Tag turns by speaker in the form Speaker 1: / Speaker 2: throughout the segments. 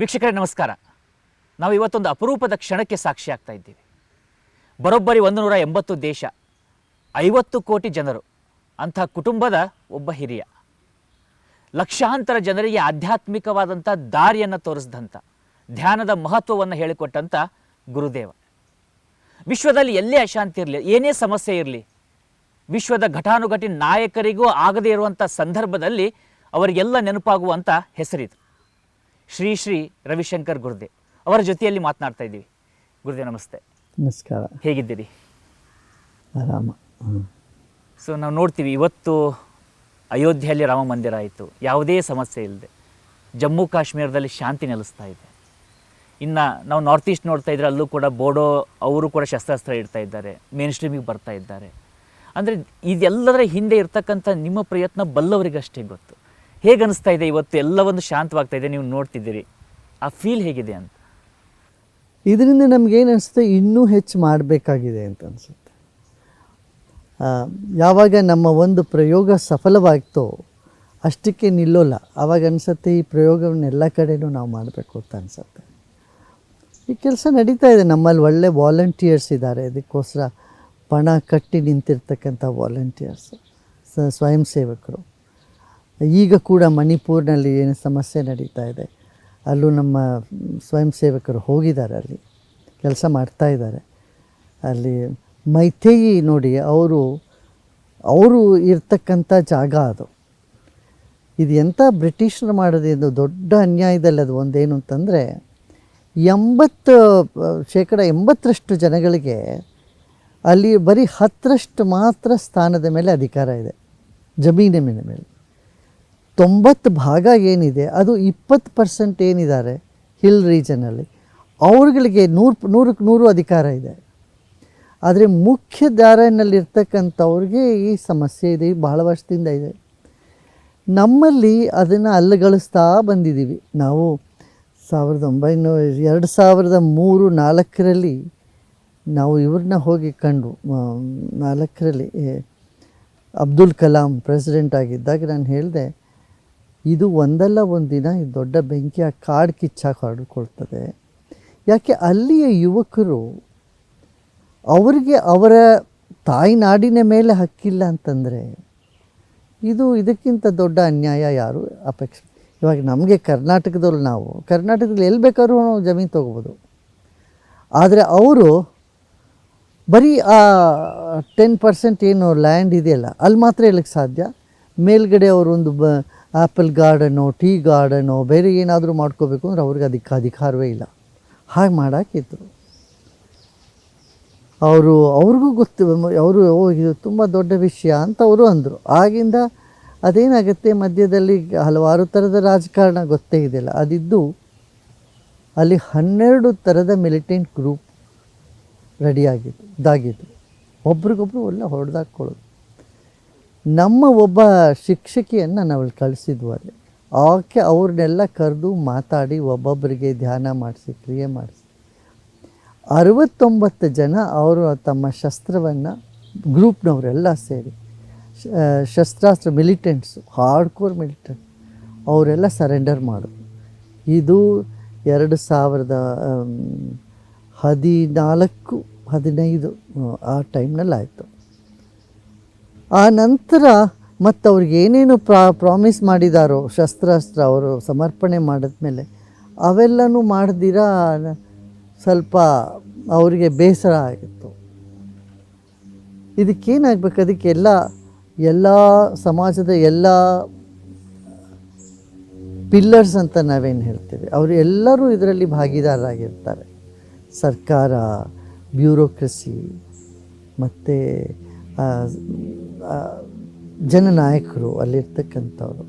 Speaker 1: ವೀಕ್ಷಕರೇ, ನಮಸ್ಕಾರ. ನಾವು ಇವತ್ತೊಂದು ಅಪರೂಪದ ಕ್ಷಣಕ್ಕೆ ಸಾಕ್ಷಿ ಆಗ್ತಾ ಇದ್ದೀವಿ. ಬರೋಬ್ಬರಿ ಒಂದು ನೂರ ಎಂಬತ್ತು ದೇಶ, ಐವತ್ತು ಕೋಟಿ ಜನರು, ಅಂಥ ಕುಟುಂಬದ ಒಬ್ಬ ಹಿರಿಯ. ಲಕ್ಷಾಂತರ ಜನರಿಗೆ ಆಧ್ಯಾತ್ಮಿಕವಾದಂಥ ದಾರಿಯನ್ನು ತೋರಿಸಿದಂಥ, ಧ್ಯಾನದ ಮಹತ್ವವನ್ನು ಹೇಳಿಕೊಟ್ಟಂಥ ಗುರುದೇವ. ವಿಶ್ವದಲ್ಲಿ ಎಲ್ಲೇ ಅಶಾಂತಿ ಇರಲಿ, ಏನೇ ಸಮಸ್ಯೆ ಇರಲಿ, ವಿಶ್ವದ ಘಟಾನುಘಟಿ ನಾಯಕರಿಗೂ ಆಗದೇ ಇರುವಂಥ ಸಂದರ್ಭದಲ್ಲಿ ಅವರಿಗೆಲ್ಲ ನೆನಪಾಗುವಂಥ ಹೆಸರಿದು. ಶ್ರೀ ಶ್ರೀ ರವಿಶಂಕರ್ ಗುರುದೇವ್ ಅವರ ಜೊತೆಯಲ್ಲಿ ಮಾತನಾಡ್ತಾ ಇದ್ದೀವಿ. ಗುರುದೇವ್ ನಮಸ್ತೆ.
Speaker 2: ನಮಸ್ಕಾರ.
Speaker 1: ಹೇಗಿದ್ದೀರಿ?
Speaker 2: ಆರಾಮ. ಹ್ಮ್.
Speaker 1: ಸೊ ನಾವು ನೋಡ್ತೀವಿ ಇವತ್ತು ಅಯೋಧ್ಯೆಯಲ್ಲಿ ರಾಮ ಮಂದಿರ ಆಯಿತು. ಯಾವುದೇ ಸಮಸ್ಯೆ ಇಲ್ಲದೆ ಜಮ್ಮು ಕಾಶ್ಮೀರದಲ್ಲಿ ಶಾಂತಿ ನೆಲೆಸ್ತಾ ಇದೆ. ಇನ್ನು ನಾವು ನಾರ್ತ್ ಈಸ್ಟ್ ನೋಡ್ತಾ ಇದ್ರೆ ಅಲ್ಲೂ ಕೂಡ ಬೋಡೋ ಅವರು ಕೂಡ ಶಸ್ತ್ರಾಸ್ತ್ರ ಇಡ್ತಾ ಇದ್ದಾರೆ. ಮೇನ್ ಸ್ಟ್ರೀಮಿಗೆ ಬರ್ತಾ ಇದ್ದಾರೆ. ಅಂದರೆ ಇದೆಲ್ಲದರ ಹಿಂದೆ ಇರ್ತಕ್ಕಂಥ ನಿಮ್ಮ ಪ್ರಯತ್ನ ಬಲ್ಲವರಿಗಷ್ಟೇ ಗೊತ್ತು. ಹೇಗೆ ಅನಿಸ್ತಾ ಇದೆ ಇವತ್ತು? ಎಲ್ಲವೊಂದು ಶಾಂತವಾಗ್ತಾ ಇದೆ. ನೀವು ನೋಡ್ತಿದ್ದೀರಿ. ಆ ಫೀಲ್ ಹೇಗಿದೆ ಅಂತ?
Speaker 2: ಇದರಿಂದ ನಮಗೇನು ಅನಿಸುತ್ತೆ ಇನ್ನೂ ಹೆಚ್ಚು ಮಾಡಬೇಕಾಗಿದೆ ಅಂತ ಅನಿಸುತ್ತೆ. ಯಾವಾಗ ನಮ್ಮ ಒಂದು ಪ್ರಯೋಗ ಸಫಲವಾಗ್ತೋ ಅಷ್ಟಕ್ಕೆ ನಿಲ್ಲೋಲ್ಲ. ಆವಾಗ ಅನಿಸುತ್ತೆ ಈ ಪ್ರಯೋಗವನ್ನು ಎಲ್ಲ ಕಡೆನೂ ನಾವು ಮಾಡಬೇಕು ಅಂತ ಅನಿಸುತ್ತೆ. ಈ ಕೆಲಸ ನಡೀತಾ ಇದೆ. ನಮ್ಮಲ್ಲಿ ಒಳ್ಳೆ ವಾಲಂಟಿಯರ್ಸ್ ಇದ್ದಾರೆ. ಅದಕ್ಕೋಸ್ಕರ ಪಣ ಕಟ್ಟಿ ನಿಂತಿರ್ತಕ್ಕಂಥ ವಾಲಂಟಿಯರ್ಸ್ ಸ್ವಯಂ ಸೇವಕರು. ಈಗ ಕೂಡ ಮಣಿಪುರ್ನಲ್ಲಿ ಏನು ಸಮಸ್ಯೆ ನಡೀತಾ ಇದೆ. ಅಲ್ಲೂ ನಮ್ಮ ಸ್ವಯಂ ಸೇವಕರು ಹೋಗಿದ್ದಾರೆ ಅಲ್ಲಿ, ಕೆಲಸ ಮಾಡ್ತಾ ಇದ್ದಾರೆ. ಅಲ್ಲಿ ಮೈಥೇಯಿ ನೋಡಿ, ಅವರು ಅವರು ಇರ್ತಕ್ಕಂಥ ಜಾಗ ಅದು. ಇದು ಎಂಥ ಬ್ರಿಟಿಷರು ಮಾಡೋದು ದೊಡ್ಡ ಅನ್ಯಾಯದಲ್ಲಿ ಅದು ಒಂದೇನು ಅಂತಂದರೆ, ಎಂಬತ್ತು, ಶೇಕಡ ಎಂಬತ್ತರಷ್ಟು ಜನಗಳಿಗೆ ಅಲ್ಲಿ ಬರೀ ಹತ್ತರಷ್ಟು ಮಾತ್ರ ಸ್ಥಾನದ ಮೇಲೆ ಅಧಿಕಾರ ಇದೆ, ಜಮೀನಿನ ಮೇಲೆ. ತೊಂಬತ್ತು ಭಾಗ ಏನಿದೆ, ಅದು ಇಪ್ಪತ್ತು ಪರ್ಸೆಂಟ್ ಏನಿದ್ದಾರೆ ಹಿಲ್ ರೀಜನಲ್ಲಿ. ಅವ್ರುಗಳಿಗೆ ನೂರು ನೂರಕ್ಕೆ ನೂರು ಅಧಿಕಾರ ಇದೆ. ಆದರೆ ಮುಖ್ಯ ದಾರಿನಲ್ಲಿರ್ತಕ್ಕಂಥವ್ರಿಗೆ ಈ ಸಮಸ್ಯೆ ಇದೆ ಭಾಳ ವರ್ಷದಿಂದ ಇದೆ. ನಮ್ಮಲ್ಲಿ ಅದನ್ನು ಅಲ್ಲಗಳಿಸ್ತಾ ಬಂದಿದ್ದೀವಿ. ನಾವು ಸಾವಿರದ ಒಂಬೈನೂರ, ಎರಡು ಸಾವಿರದ ಮೂರು ನಾಲ್ಕರಲ್ಲಿ ನಾವು ಇವ್ರನ್ನ ಹೋಗಿ ಕಂಡು ನಾಲ್ಕರಲ್ಲಿ ಅಬ್ದುಲ್ ಕಲಾಂ ಪ್ರೆಸಿಡೆಂಟ್ ಆಗಿದ್ದಾಗ ನಾನು ಹೇಳಿದೆ ಇದು ಒಂದಲ್ಲ ಒಂದು ದಿನ ಈ ದೊಡ್ಡ ಬೆಂಕಿಯ ಕಾಡು ಕಿಚ್ಚಾಗಿ ಹರಡಿಕೊಳ್ತದೆ. ಯಾಕೆ ಅಲ್ಲಿಯ ಯುವಕರು ಅವರಿಗೆ ಅವರ ತಾಯ್ನಾಡಿನ ಮೇಲೆ ಹಕ್ಕಿಲ್ಲ ಅಂತಂದರೆ ಇದು ಇದಕ್ಕಿಂತ ದೊಡ್ಡ ಅನ್ಯಾಯ ಯಾರು ಅಪೇಕ್ಷೆ? ಇವಾಗ ನಮಗೆ ಕರ್ನಾಟಕದಲ್ಲಿ ನಾವು, ಕರ್ನಾಟಕದಲ್ಲಿ ಎಲ್ಲಿ ಬೇಕಾದ್ರೂ ನಾವು ಜಮೀನು ತೊಗೋಬೋದು. ಆದರೆ ಅವರು ಬರೀ ಆ ಟೆನ್ ಪರ್ಸೆಂಟ್ ಏನು ಲ್ಯಾಂಡ್ ಇದೆಯಲ್ಲ, ಅಲ್ಲಿ ಮಾತ್ರ ಹೇಳಕ್ಕೆ ಸಾಧ್ಯ? ಮೇಲ್ಗಡೆ ಅವರೊಂದು ಬ ಆ್ಯಪಲ್ ಗಾರ್ಡನೋ, ಟೀ ಗಾರ್ಡನೋ, ಬೇರೆ ಏನಾದರೂ ಮಾಡ್ಕೋಬೇಕು ಅಂದ್ರೆ ಅವ್ರಿಗೆ ಅದಕ್ಕೆ ಅಧಿಕಾರವೇ ಇಲ್ಲ. ಹಾಗೆ ಮಾಡೋಕ್ಕಿತ್ತು ಅವರು, ಅವ್ರಿಗೂ ಗೊತ್ತು, ಅವರು ಇದು ತುಂಬ ದೊಡ್ಡ ವಿಷಯ ಅಂತ ಅವರು ಅಂದರು. ಆಗಿಂದ ಅದೇನಾಗುತ್ತೆ, ಮಧ್ಯದಲ್ಲಿ ಹಲವಾರು ಥರದ ರಾಜಕಾರಣ ಗೊತ್ತೇ ಇದೆಯಲ್ಲ ಅದಿದ್ದು ಅಲ್ಲಿ ಹನ್ನೆರಡು ಥರದ ಮಿಲಿಟೆಂಟ್ ಗ್ರೂಪ್ ರೆಡಿಯಾಗಿತ್ತು ಇದಾಗಿದ್ದು. ಒಬ್ರಿಗೊಬ್ರು ಒಳ್ಳೆ ಹೊಡೆದಾಕೊಳ್ಳೋದು ನಮ್ಮ ಒಬ್ಬ ಶಿಕ್ಷಕಿಯನ್ನು ನಾವು ಕಳಿಸಿದ್ವು ಅಲ್ಲಿ. ಆಕೆ ಅವ್ರನ್ನೆಲ್ಲ ಕರೆದು ಮಾತಾಡಿ ಒಬ್ಬೊಬ್ಬರಿಗೆ ಧ್ಯಾನ ಮಾಡಿಸಿ, ಕ್ರಿಯೆ ಮಾಡಿಸಿ. ಅರವತ್ತೊಂಬತ್ತು ಜನ ಅವರು ತಮ್ಮ ಶಸ್ತ್ರವನ್ನು ಗ್ರೂಪ್ನವರೆಲ್ಲ ಸೇರಿ ಶಸ್ತ್ರಾಸ್ತ್ರ ಮಿಲಿಟೆಂಟ್ಸು, ಹಾರ್ಡ್ಕೋರ್ ಮಿಲಿಟೆಂಟ್, ಅವರೆಲ್ಲ ಸರೆಂಡರ್ ಮಾಡು ಇದು ಎರಡು ಸಾವಿರದ ಹದಿನಾಲ್ಕು, ಹದಿನೈದು, ಆ ಟೈಮ್ನಲ್ಲಿ ಆಯಿತು ಆ ನಂತರ ಮತ್ತು ಅವ್ರಿಗೆ ಏನೇನು ಪ್ರಾ ಪ್ರಾಮಿಸ್ ಮಾಡಿದಾರೋ, ಶಸ್ತ್ರಾಸ್ತ್ರ ಅವರು ಸಮರ್ಪಣೆ ಮಾಡಿದ್ಮೇಲೆ ಅವೆಲ್ಲನೂ ಮಾಡ್ದಿರ, ಸ್ವಲ್ಪ ಅವರಿಗೆ ಬೇಸರ ಆಗಿತ್ತು. ಇದಕ್ಕೇನಾಗಬೇಕು? ಅದಕ್ಕೆಲ್ಲ ಎಲ್ಲ ಸಮಾಜದ ಎಲ್ಲ ಪಿಲ್ಲರ್ಸ್ ಅಂತ ನಾವೇನು ಹೇಳ್ತೀವಿ? ಅವರು ಎಲ್ಲರೂ ಇದರಲ್ಲಿ ಭಾಗಿದಾರರಾಗಿರ್ತಾರೆ ಸರ್ಕಾರ ಬ್ಯೂರೋಕ್ರಸಿ ಮತ್ತು ಜನನಾಯಕರು ಅಲ್ಲಿರ್ತಕ್ಕಂಥವ್ರು.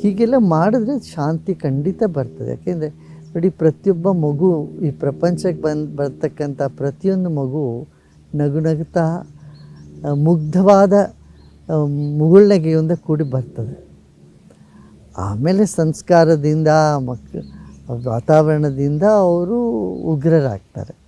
Speaker 2: ಹೀಗೆಲ್ಲ ಮಾಡಿದ್ರೆ ಶಾಂತಿ ಖಂಡಿತ ಬರ್ತದೆ. ಯಾಕೆಂದರೆ ನೋಡಿ, ಪ್ರತಿಯೊಬ್ಬ ಮಗು, ಈ ಪ್ರಪಂಚಕ್ಕೆ ಬಂದು, ಬರ್ತಕ್ಕಂಥ ಪ್ರತಿಯೊಂದು ಮಗು ನಗು ನಗುತ್ತಾ ಮುಗ್ಧವಾದ ಮುಗುಳ್ನಗೆಯಿಂದ ಕೂಡಿ ಬರ್ತದೆ. ಆಮೇಲೆ ಸಂಸ್ಕಾರದಿಂದ, ಮಕ್, ವಾತಾವರಣದಿಂದ ಅವರು ಉಗ್ರರಾಗ್ತಾರೆ.